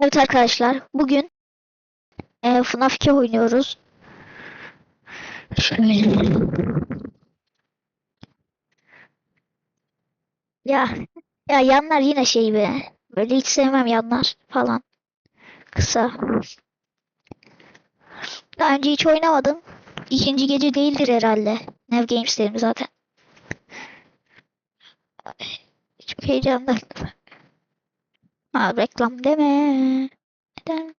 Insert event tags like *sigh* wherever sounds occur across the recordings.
Evet arkadaşlar bugün e, FNAF 2 oynuyoruz. Şöyle. Ya ya yanlar yine şey be. Böyle hiç sevmem yanlar falan. Kısa. Daha önce hiç oynamadım. İkinci gece değildir herhalde. Nev Games dedim zaten. Çok heyecanlıyım. Ha reklam deme. Neden?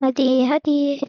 Hadi hadi.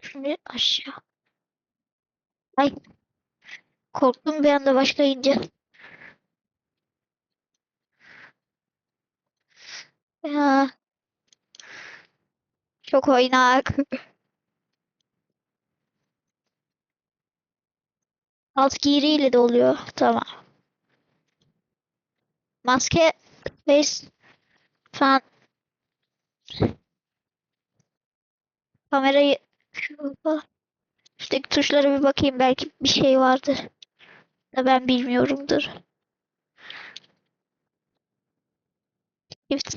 Şimdi aşağı. Ay korktum bir anda başlayınca. Ya, çok oynak. Alt giyiriyle de oluyor. Tamam. Maske, face falan. Kamerayı. Üstteki tuşlara bir bakayım. Belki bir şey vardır. Da ben bilmiyorumdur. Shift.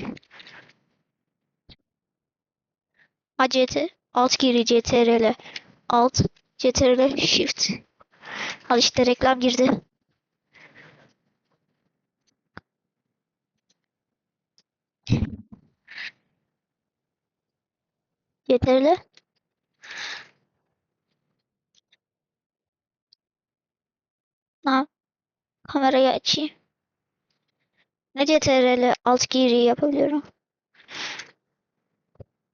ACT. Alt giri CTRL. Alt CTRL Shift. Al işte reklam girdi. CTRL. Ha, kamerayı açayım. Ne CTRL alt giri yapabiliyorum.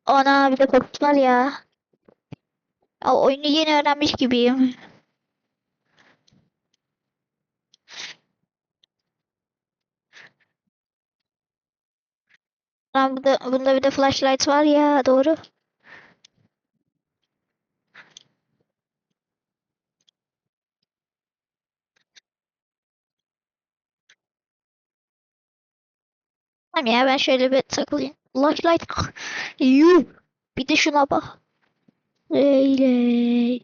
Ana bir de korkut var ya. Ya oyunu yeni öğrenmiş gibiyim. Lan bunda, bunda bir de flashlight var ya doğru. Tamam ya ben şöyle bir takılayım. Flashlight. Yuh. Bir de şuna bak. Öyle.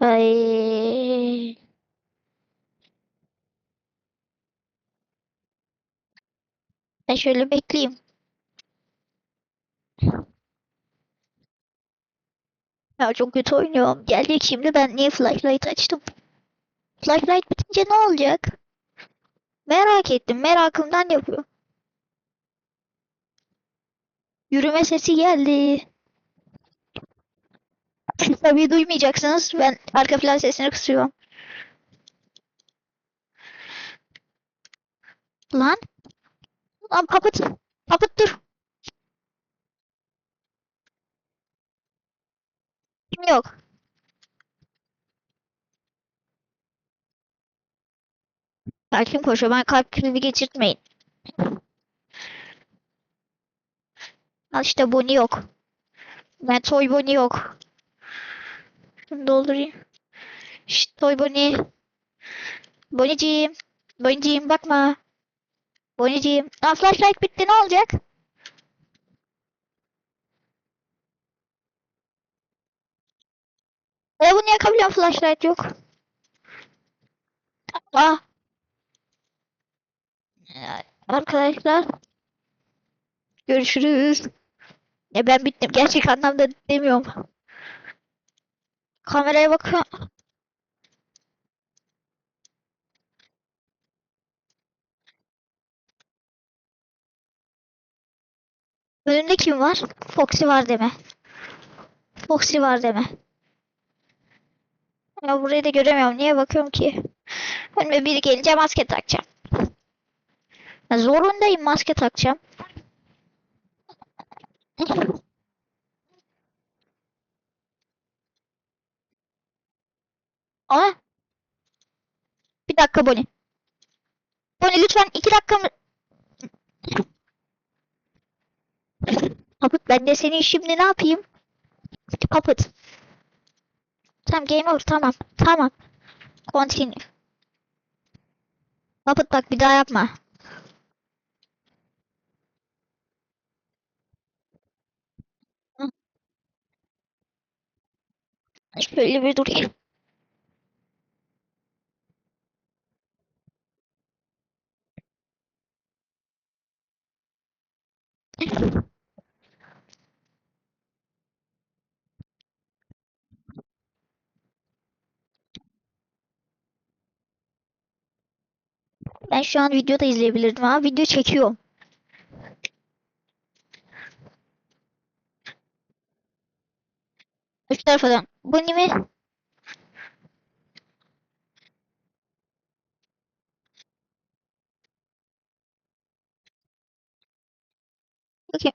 Ay. Ben şöyle bekleyeyim. Ya çok kötü oynuyorum. Gelecek şimdi ben niye flashlight açtım? Flashlight bitince ne olacak? Merak ettim. Merakımdan yapıyorum. Yürüme sesi geldi. Tabii duymayacaksınız. Ben arka plan sesini kısıyorum. Lan. Lan Puppet. Puppet dur. Kim yok? Kalbim koşuyor. Ben kalp krizi geçirtmeyin. Al işte Bonnie yok. Ben Toy Bonnie yok. Şunu doldurayım. Şşt Toy Bonnie. Bonnie'ciğim. Bonnie'ciğim bakma. Bonnie'ciğim. Aa flashlight bitti ne olacak? E bunu yakabiliyorum flashlight yok. Aa. Arkadaşlar. Görüşürüz. Ya ben bittim. Gerçek anlamda demiyorum. Kameraya bakıyorum. Önünde kim var? Foxy var deme. Foxy var deme. Ya burayı da göremiyorum. Niye bakıyorum ki? Önüme biri gelince maske takacağım. Zorundayım maske takacağım. Aa. Bir dakika Bonnie. Bonnie lütfen iki dakika mı? Kaput ben de senin şimdi ne yapayım? Kaput. Tamam game over tamam. Tamam. Continue. Kaput bak bir daha yapma. Şöyle bir durayım. Ben şu an videoda izleyebilirdim ama video çekiyorum. Üç tarafa dön. Bu mi? Bakayım.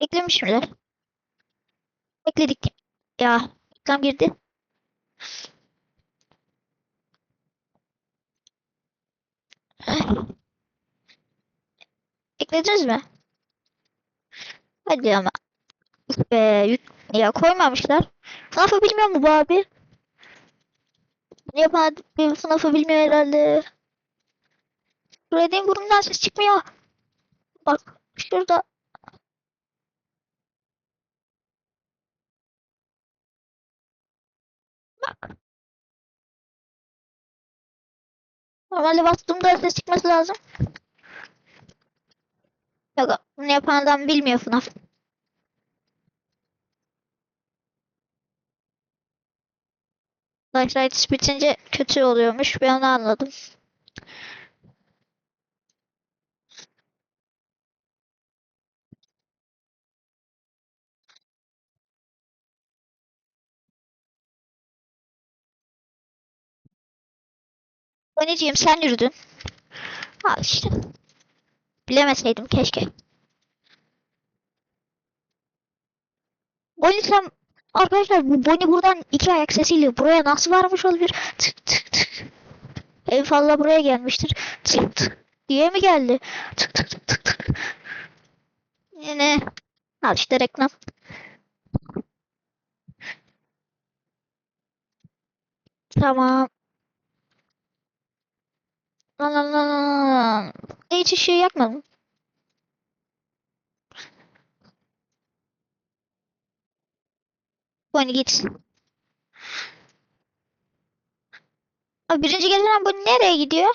Eklemiş miler? Ekledik. Ya reklam girdi. Eklediniz mi? Hadi ama. Be, ya koymamışlar. FNAF'ı bilmiyor mu bu abi? Yapan FNAF'ı bilmiyor herhalde. Freddy'nin burnundan ses çıkmıyor. Bak şurada. Bak. Normalde bastığımda ses çıkması lazım. Yok yapan adam bilmiyor FNAF. Flashlight bitince kötü oluyormuş. Ben onu anladım. Anneciğim sen yürüdün. Al işte. Bilemeseydim keşke. Bonnie sen arkadaşlar Bonnie buradan iki ayak sesiyle buraya nasıl varmış olabilir? Tık tık tık. En fazla buraya gelmiştir. Tık tık diye mi geldi? Tık tık tık tık tık. Yine al işte reklam. Tamam. Lan lan lan lan. Hiç ışığı yakmadım. Bonnie git. Abi birinci gelen bu nereye gidiyor?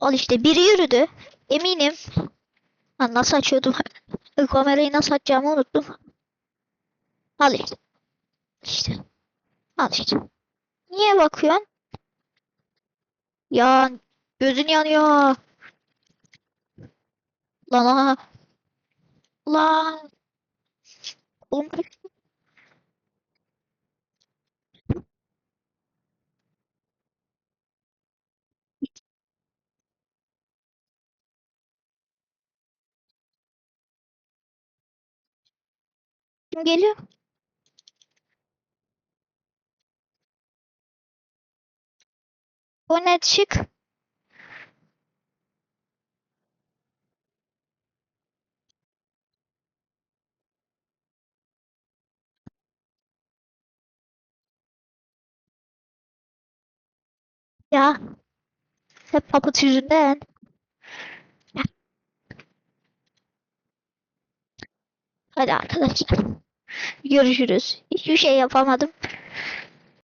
Al işte biri yürüdü. Eminim. Lan nasıl açıyordum? *laughs* Kamerayı nasıl açacağımı unuttum. Al işte. İşte. Al işte. Niye bakıyorsun? Ya gözün yanıyor. Lan. Lan. Oğlum geliyor? O net şık. Ya. Hep papıt yüzünden. Hadi arkadaşlar. Görüşürüz. Hiçbir şey yapamadım.